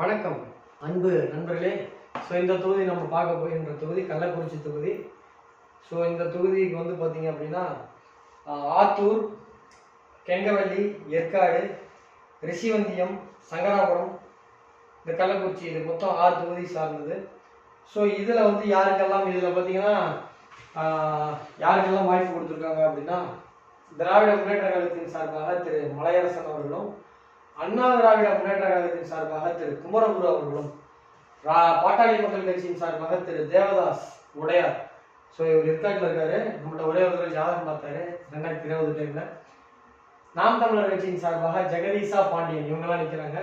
வணக்கம். அன்பு நண்பர்களே ஸோ இந்த தொகுதி நம்ம பார்க்க போகின்ற தொகுதி கள்ளக்குறிச்சி தொகுதி. ஸோ இந்த தொகுதிக்கு வந்து பார்த்தீங்க அப்படின்னா ஆத்தூர் கெங்கவல்லி ஏற்காடு ரிஷிவந்தியம் சங்கராபுரம் இந்த கள்ளக்குறிச்சி இது மொத்தம் ஆறு தொகுதி சார்ந்தது. ஸோ இதில் வந்து யாருக்கெல்லாம் இதில் பார்த்தீங்கன்னா யாருக்கெல்லாம் வாய்ப்பு கொடுத்துருக்காங்க அப்படின்னா திராவிட முன்னேற்ற கழகத்தின் சார்பாக திரு. மலையரசன் அவர்களும் அண்ணா திராவிட முன்னேற்ற கழகத்தின் சார்பாக திரு குமரகுரு அவர்களும் பாட்டாளி மக்கள் கட்சியின் சார்பாக திரு தேவதாஸ் உடையார். ஸோ இவர் இருக்காட்டில் இருக்காரு. நம்மள்ட்ட ஒரே ஒரு ஜாதகம் பார்த்தாரு. ரெண்டாயிரத்தி இருபது டைம்ல நாம் தமிழர் கட்சியின் சார்பாக ஜெகதீசா பாண்டியன் இவங்கெல்லாம் நிற்கிறாங்க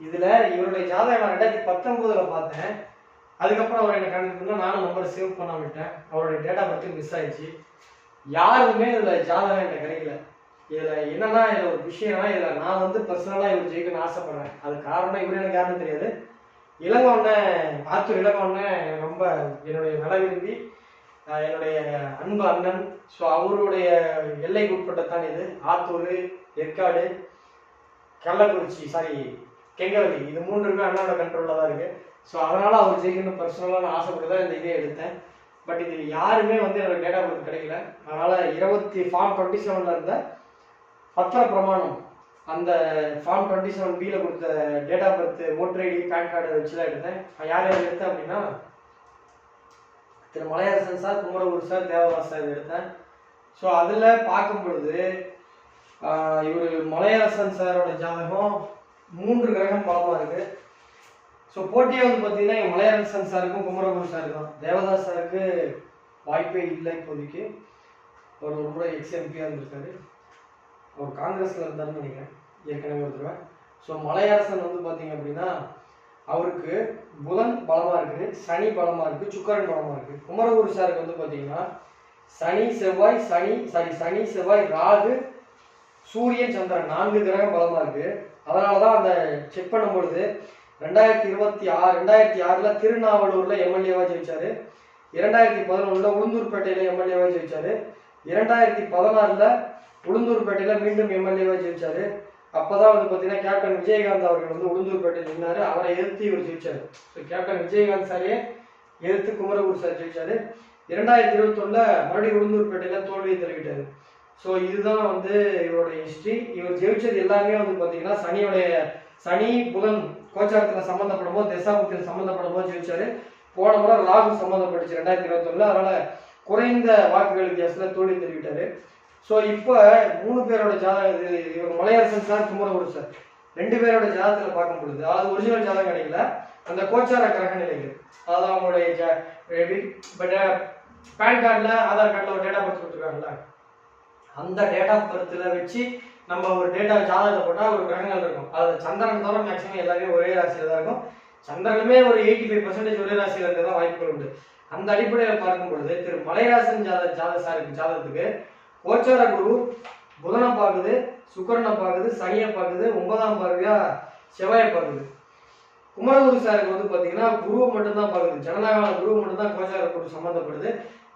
இதுல இவருடைய ஜாதகம் நான் ரெண்டாயிரத்தி பத்தொன்பதுல பார்த்தேன். அதுக்கப்புறம் அவர் என்ன கண்டுபிடிக்கணும் நானும் நம்பர் சேவ் பண்ண விட்டேன். அவருடைய டேட்டா பற்றி மிஸ் ஆயிடுச்சு. யாருமே இதுல ஜாதகம் எனக்கு கிடைக்கல. இதுல என்னன்னா இதுல ஒரு விஷயம்னா இதுல நான் வந்து பர்சனலா இவர் ஜெயிக்கணும்னு ஆசைப்படுறேன். அது காரணம் இவரு எனக்கு யாருன்னு தெரியாது. இளங்கொன்ன ஆத்தூர் இளங்கொன்ன ரொம்ப என்னுடைய நல விரும்பி என்னுடைய அன்பு அண்ணன். ஸோ அவருடைய எல்லைக்கு உட்பட்டத்தான் இது. ஆத்தூர் ஏற்காடு கள்ளக்குறிச்சி சாரி கெங்கவலி இது மூன்றுமே அண்ணனோட கண்ட்ரோலில் தான் இருக்கு. ஸோ அதனால அவர் ஜெயிக்கணும் பர்சனலாக நான் ஆசைப்பட்டு தான் இந்த இதே எடுத்தேன். பட் இது யாருமே வந்து என்னோட டேட்டா கொடுத்து கிடைக்கல. அதனால இருபத்தி ஃபார்ம் டுவெண்ட்டி செவன்ல இருந்தேன் பத்திர பிரமாணம். அந்த ஃபார்ம் டுவெண்ட்டி செவன் பியில் கொடுத்த date of birth voter ID PAN card வச்சு தான் எடுத்தேன். நான் யார் யார் எடுத்தேன் அப்படின்னா Thiru Malaiyarasan sir Kumaraguru sir Devadas sir இது எடுத்தேன். ஸோ அதில் பார்க்கும் பொழுது இவர் மலையரசன் சாரோட ஜாதகம் மூன்று கிரகம் பலமாக இருக்கு. ஸோ போட்டியாக வந்து பார்த்தீங்கன்னா என் மலையரசன் சாருக்கும் குமரகுரு சாருக்கும் தான் தேவதாஸ் சாருக்கு வாய்ப்பே இல்லை இப்போதைக்கு. அவர் ஒரு முறை எக்ஸ்எம்பியாக இருந்திருக்காரு. அவர் காங்கிரஸ்ல இருந்தாருன்னு நினைக்கிறேன். ஏற்கனவே ஒருத்தருவேன் ஸோ மலையரசன் வந்து பார்த்தீங்க அப்படின்னா அவருக்கு புதன் பலமா இருக்கு சனி பலமா இருக்கு சுக்கரன் பலமா இருக்கு குமரகுரு சாருக்கு வந்து பார்த்தீங்கன்னா சனி செவ்வாய் சனி சாரி சனி செவ்வாய் ராகு சூரியன் சந்திரன் நான்கு கிரகம் பலமா இருக்கு. அதனால தான் அந்த செக் பண்ணும் பொழுது ரெண்டாயிரத்தி இருபத்தி ஆறு ரெண்டாயிரத்தி ஆறுல திருநாவலூர்ல எம்எல்ஏவா ஜெயிச்சாரு. இரண்டாயிரத்தி பதினொன்றுல உளுந்தூர்பேட்டையில எம்எல்ஏவா ஜெயிச்சாரு. இரண்டாயிரத்தி பதினாறுல உளுந்தூர்பேட்டையில மீண்டும் எம்எல்ஏவா ஜெயிச்சாரு. அப்பதான் வந்து பாத்தீங்கன்னா கேப்டன் விஜயகாந்த் அவர்கள் வந்து உளுந்தூர்பேட்டையில் நின்னாரு. அவரை எதிர்த்து இவர் ஜெயிச்சாரு. ஸோ கேப்டன் விஜயகாந்த் சாரையே எதிர்த்து குமரகுரு சார் ஜெயிச்சாரு. இரண்டாயிரத்தி இருபத்தொன்னுல மறுபடியும் உளுந்தூர்பேட்டையில தோல்வியை தழுவிட்டாரு. ஸோ இதுதான் வந்து இவருடைய ஹிஸ்டரி இவர் ஜெயிச்சது எல்லாமே வந்து பாத்தீங்கன்னா சனியுடைய சனி புதன் கோச்சாரத்துல சம்மந்தப்படும் போது தசாபுத்தியில் சம்மந்தப்படும் போது ஜெயிச்சாரு. போன முறை ராகு சம்மந்தப்பட்டுச்சு ரெண்டாயிரத்தி இருபத்தொன்னுல. அதனால குறைந்த வாக்குகள் வித்தியாசத்துல தோல்வி தெரிவிட்டாரு ஸோ இப்போ மூணு பேரோட ஜாதகம் இது இவர் மலையரசன் சார் குமரகுரு சார் ரெண்டு பேரோட ஜாதகத்துல பார்க்க முடியுது அதாவது ஒரிஜினல் ஜாதகம் கிடைக்கல அந்த கோச்சார கிரக நிலைகள் அதாவது அவங்களுடைய பட் பேன் கார்டில் ஆதார் கார்டில் ஒரு டேட்டா பர்த் கொடுத்துருக்காங்கல்ல அந்த டேட் ஆஃப் பர்த்தில் வச்சு நம்ம ஒரு டேட்டா ஜாதகத்தை போட்டால் ஒரு கிரகங்கள் இருக்கும். அது சந்திரன் தவிர மேக்ஸிமம் எல்லாமே ஒரே ராசியில் தான் இருக்கும். சந்திரனுமே ஒரு எயிட்டி ஃபைவ் பர்சன்டேஜ் ஒரே ராசியில் இருக்க தான் வாய்ப்புகள் உண்டு. அந்த அடிப்படையில் பார்க்கும் பொழுது திரு. மலைராசன் ஜாத ஜாத சாருக்கு ஜாதகத்துக்கு கோச்சார குரு புதனை பார்க்குது சுக்கரனை பார்க்குது சனியை பார்க்குது ஒன்பதாம் பார்வையா செவ்வாயை பார்க்குது. குமரகுரு சாருக்கு வந்து பார்த்தீங்கன்னா குருவை மட்டும்தான் பார்க்குது. ஜனநாயகால குரு மட்டும்தான் கோச்சார குரு சம்மந்தப்படுது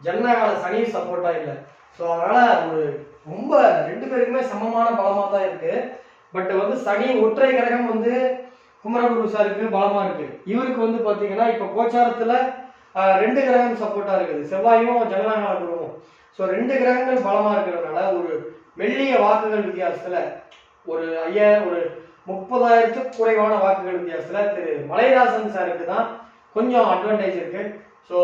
ஜனநாயகால சனி சப்போர்ட்டாக இல்லை. ஸோ அதனால ஒரு ரொம்ப ரெண்டு பேருக்குமே சமமான பலமாக தான் இருக்கு. பட் வந்து சனி ஒற்றை கிரகம் வந்து குமரகுரு சாருக்கு பலமா இருக்கு. இவருக்கு வந்து பார்த்தீங்கன்னா இப்போ கோச்சாரத்தில் ரெண்டு கிரகம் சப்போர்ட்டாக இருக்குது. செவ்வாயும் ஜனநாயக குருவும் ஸோ ரெண்டு கிரகங்கள் பலமாக இருக்கிறதுனால ஒரு மெல்லிய வாக்குகள் வித்தியாசத்தில் ஒரு ஐயா ஒரு முப்பதாயிரத்துக்கு குறைவான வாக்குகள் வித்தியாசத்தில் திரு மலைராசன் சாருக்கு தான் கொஞ்சம் அட்வான்டேஜ் இருக்கு. ஸோ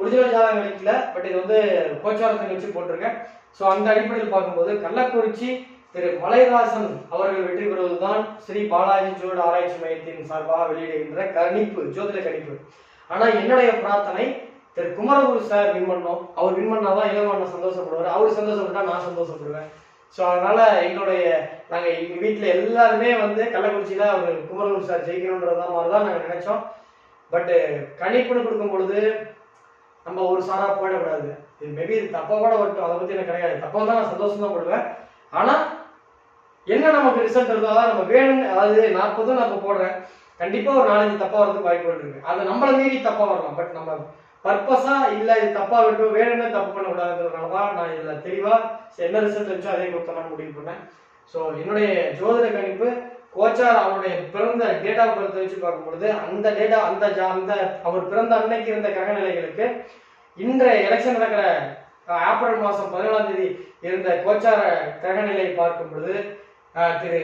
ஒரிஜினல் ஜாதகம் கிடைக்கல பட் இது வந்து கோச்சாரத்தை வச்சு போட்டிருக்கேன். ஸோ அந்த அடிப்படையில் பார்க்கும்போது கள்ளக்குறிச்சி திரு மலைராசன் அவர்கள் வெற்றி பெறுவதுதான் ஸ்ரீ பாலாஜி ஜோடு ஆராய்ச்சி மையத்தின் சார்பாக வெளியிடுகின்ற கணிப்பு ஜோதிட கணிப்பு. ஆனா என்னுடைய பிரார்த்தனை திரு குமரகுரு சார் வின் பண்ணோம் அவர் வின் பண்ணாதான் இளவண்ண சந்தோஷப்படுவார். அவர் சந்தோஷப்பட்டா நான் சந்தோஷப்படுவேன். ஸோ அதனால எங்களுடைய நாங்கள் எங்கள் வீட்டில் எல்லாருமே வந்து கள்ளக்குறிச்சியில் அவர் குமரகுரு சார் ஜெயிக்கணுன்றதா மாதிரி தான் நாங்கள் நினைச்சோம். பட்டு கணிப்புன்னு கொடுக்கும் பொழுது நம்ம ஒரு சாரா போயிடக்கூடாது. இது மேபி இது தப்பாக கூட வரட்டும் அதை பற்றி எனக்கு கிடையாது. தப்பாக தான் நான் சந்தோஷம் தான் படுவேன் ஆனால் என்ன நமக்கு ரிசல்ட் வருதோ அதான் நம்ம வேணும்னு அதாவது நாற்பதும் நான் இப்போ போடுறேன். கண்டிப்பா ஒரு நாலஞ்சு தப்பா வரதுக்கு வாய்ப்புகள் இருக்கு அது நம்மளை மீறி தப்பா வரலாம். பட் நம்ம பர்பஸா இல்ல இது தப்பா விட்டு வேணும்னு தப்பு பண்ணக்கூடாதுன்றதுனால தான் நான் இதுல தெளிவா என்ன ரிசல்ட் வச்சோ அதே கொடுத்தலாம் முடிவு பண்ணேன். ஸோ என்னுடைய ஜோதிட கணிப்பு கோச்சார் அவருடைய பிறந்த டேட் ஆஃப் பர்த் வச்சு பார்க்கும்பொழுது அந்த டேட்டா அந்த ஜா அந்த அவர் பிறந்த அன்னைக்கு இருந்த கிரகநிலைகளுக்கு இன்றைய எலெக்ஷன் நடக்கிற ஏப்ரல் மாதம் பதினேழாம் தேதி இருந்த கோச்சார கிரகநிலையை பார்க்கும் பொழுது திரு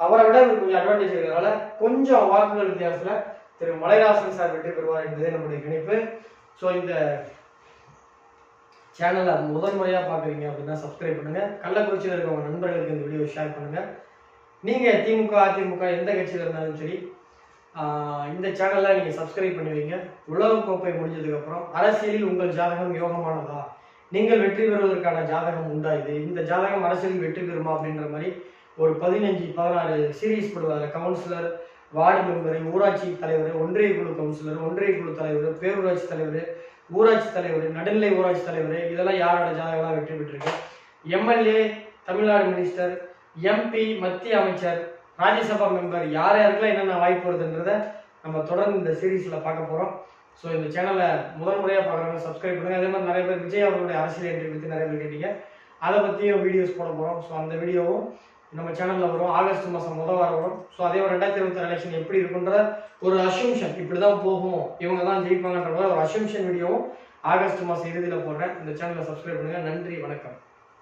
அவரை விட இவருக்கு கொஞ்சம் அட்வான்டேஜ் இருக்கிறதுனால கொஞ்சம் வாக்குகள் வித்தியாசத்தில் திரு மலைராசன் சார் வெற்றி பெறுவார் என்பதே நம்முடைய கணிப்பு ஸோ இந்த சேனலை முதன்முறையாக பார்க்குறீங்க அப்படின்னா சப்ஸ்கிரைப் பண்ணுங்கள் கள்ளக்குறிச்சியில் இருக்கிற நண்பர்களுக்கு இந்த வீடியோ ஷேர் பண்ணுங்கள் நீங்கள் திமுக அதிமுக எந்த கட்சியில் இருந்தாலும் சரி இந்த சேனலில் நீங்கள் சப்ஸ்கிரைப் பண்ணி வைங்க. உலகக்கோப்பை முடிஞ்சதுக்கப்புறம் அரசியலில் உங்கள் ஜாதகம் யோகமானதா? நீங்கள் வெற்றி பெறுவதற்கான ஜாதகம் உண்டா இது? இந்த ஜாதகம் அரசியலில் வெற்றி பெறுமா அப்படின்ற மாதிரி ஒரு பதினஞ்சு பதினாறு சீரீஸ் போடுவாங்க. கவுன்சிலர் வார்டு மெம்பர் ஊராட்சி தலைவர் ஒன்றிய குழு கவுன்சிலர் ஒன்றிய குழு தலைவர் பேரூராட்சி தலைவர் ஊராட்சி தலைவர் நடுநிலை ஊராட்சி தலைவர் இதெல்லாம் யாரோட ஜாதகம்லாம் வெற்றி பெற்றிருக்கு? எம்எல்ஏ தமிழ்நாடு மினிஸ்டர் எம்பி மத்திய அமைச்சர் ராஜ்யசபா மெம்பர் யார் யாருக்கெல்லாம் என்னென்ன வாய்ப்பு வருதுன்றத நம்ம தொடர்ந்து இந்த சீரீஸில் பார்க்க போகிறோம் ஸோ இந்த சேனலை முதல் முறையாக பார்க்குறவங்க சப்ஸ்கிரைப் பண்ணுங்கள் அதே மாதிரி நிறைய பேர் விஜய் அவர்களுடைய அரசியல் என்ட்ரி பற்றி நிறைய பேர் கேட்டீங்க. அதை பற்றியும் வீடியோஸ் போட போகிறோம் ஸோ அந்த வீடியோவும் நம்ம சேனலில் வரும். ஆகஸ்ட் மாதம் முதல் வாரம் வரும். ஸோ அதே ஒரு ரெண்டாயிரத்தி இருபத்தி எலெக்ஷன் எப்படி இருக்குன்ற ஒரு அசம்ஷன் இப்படி தான் போகும். இவங்க தான் ஜெயிப்பாங்கன்ற ஒரு அசம்ஷன் வீடியோவும் ஆகஸ்ட் மாதம் இறுதியில் போடுறேன். இந்த சேனலை சப்ஸ்கிரைப் பண்ணுங்கள் நன்றி. வணக்கம்.